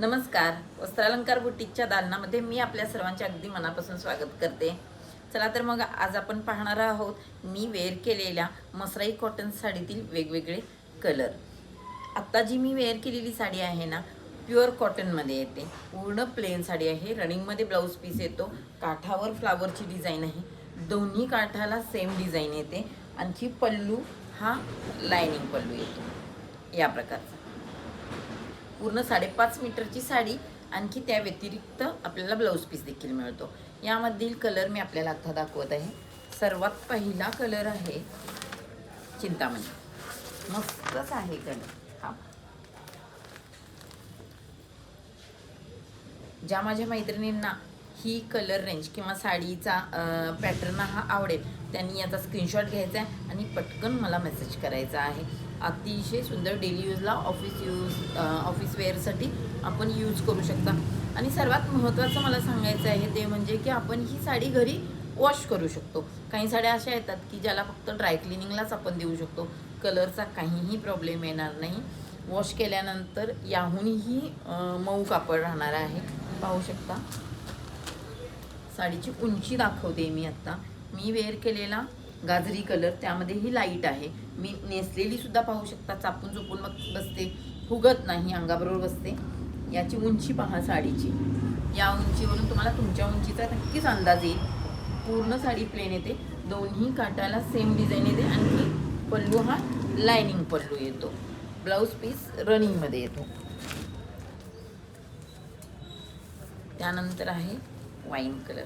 नमस्कार. वस्त्रालंकार बुटीकच्या दालनामध्ये मी आपल्या सर्वांचे अगदी मनापासून स्वागत करते. चला तर मग आज आपण पाहणार आहोत मी वेअर केलेल्या मसराई कॉटन साडीतील वेगवेगळे कलर. आत्ता जी मी वेअर केलेली साडी आहे ना प्युअर कॉटनमध्ये येते. पूर्ण प्लेन साडी आहे. रनिंगमध्ये ब्लाऊज पीस येतो. काठावर फ्लावरची डिझाईन आहे. दोन्ही काठाला सेम डिझाईन येते. आणखी पल्लू हा लायनिंग पल्लू येतो. या प्रकारचा. पूर्ण साडेपाच मीटरची साडी आणखी त्या व्यतिरिक्त आपल्याला ब्लाऊज पीस देखील मिळतो. यामधील कलर मी आपल्याला आता दाखवत आहे. सर्वात पहिला कलर आहे चिंतामणी. मस्तच आहे कलर हा. ज्या माझ्या मैत्रिणींना ही कलर रेंज किंवा साडीचा पॅटर्न हा आवडेल त्यांनी याचा स्क्रीनशॉट घ्यायचा आहे आणि पटकन मला मेसेज करायचा आहे. अतिशय सुंदर डेली यूजला ऑफिस यूज ऑफिस वेअरसाठी आपण यूज करू शकता. आणि सर्वात महत्त्वाचं मला सांगायचं आहे ते म्हणजे की आपण ही साडी घरी वॉश करू शकतो. काही साड्या अशा येतात की ज्याला फक्त ड्राय क्लिनिंगलाच आपण देऊ शकतो. कलरचा काहीही प्रॉब्लेम येणार नाही. वॉश केल्यानंतर याहूनही मऊ कापड राहणार आहे. पाहू शकता. साडीची उंची दाखवते मी आत्ता. मी वेअर केलेला गाजरी कलर त्यामध्येही लाइट आहे. मी नेसलेली सुद्धा पाहू शकता चापून चुपून मग बसते. फुगत नाही अंगाबरोबर बसते. याची उंची पहा साडीची. या उंचीवरून तुम्हाला तुमच्या उंचीचा नक्कीच अंदाज येईल. पूर्ण साडी प्लेन येते. दोन्ही काटाला सेम डिझाईन येते आणखी पल्लू हा लायनिंग पल्लू येतो. ब्लाऊज पीस रनिंगमध्ये येतो. त्यानंतर आहे वाईन कलर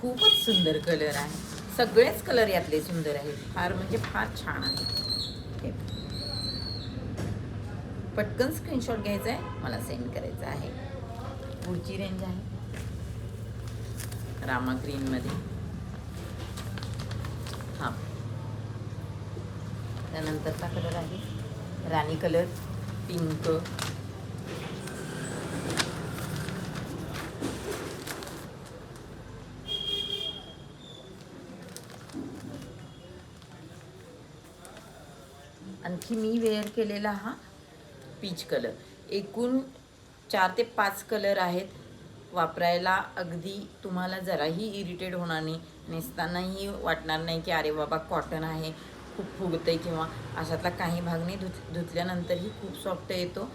खूपच सुंदर कलर आहे. सगळेच कलर यातले सुंदर आहेत. फार म्हणजे फार छान आहे पटकन स्क्रीनशॉट घ्यायचा आहे मला सेंड करायचा आहे. पुढची रेंज आहे. रामा ग्रीनमध्ये हा. त्यानंतरचा कलर आहे. राणी कलर पिंक आणखी मी वेअर केलेला हा पीच कलर. एकूण चार ते पाच कलर आहेत. वापरायला अगदी तुम्हाला जराही इरिटेट होणार नाही. नेसतानाही वाटणार नाही की अरे बाबा कॉटन आहे खूप फुगतंय किंवा अशातला काही भाग नाही. धुत धुतल्यानंतरही खूप सॉफ्ट येतो.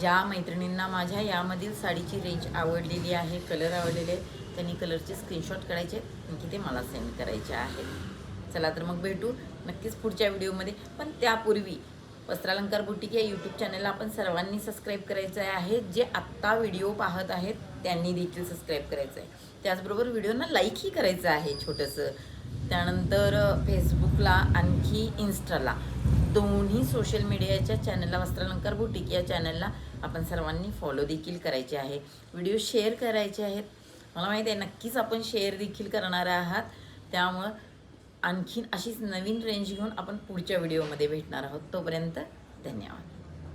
ज्या मैत्रिणींना माझ्या यामधील साडीची रेंज आवडलेली आहे कलर आवडलेले आहेत त्यांनी कलरचे स्क्रीनशॉट करायचे आणखी ते मला सेंड करायचे आहेत. चला तर मग भेटू. नक्कीच पुढच्या व्हिडिओमध्ये. पण त्यापूर्वी वस्त्रालंकार बुटीक या यूट्यूब चॅनलला आपण सर्वांनी सबस्क्राईब करायचं आहे. जे आत्ता व्हिडिओ पाहत आहेत त्यांनी देखील सबस्क्राईब करायचं आहे त्याचबरोबर व्हिडिओना लाईकही करायचं आहे छोटंसं. त्यानंतर फेसबुकला आणखी इन्स्टाला दोन्ही सोशल मीडियाच्या चॅनलला वस्त्रालंकार बुटीक या चॅनलला आपण सर्वांनी फॉलो देखील करायचे आहे. व्हिडिओ शेअर करायचे आहेत. मला माहिती आहे नक्कीच आपण शेअर देखील करणार आहात. त्यामुळं आणखीन अशीच नवीन रेंज घेऊन आपण पुढच्या व्हिडिओमध्ये भेटणार आहोत. तोपर्यंत धन्यवाद.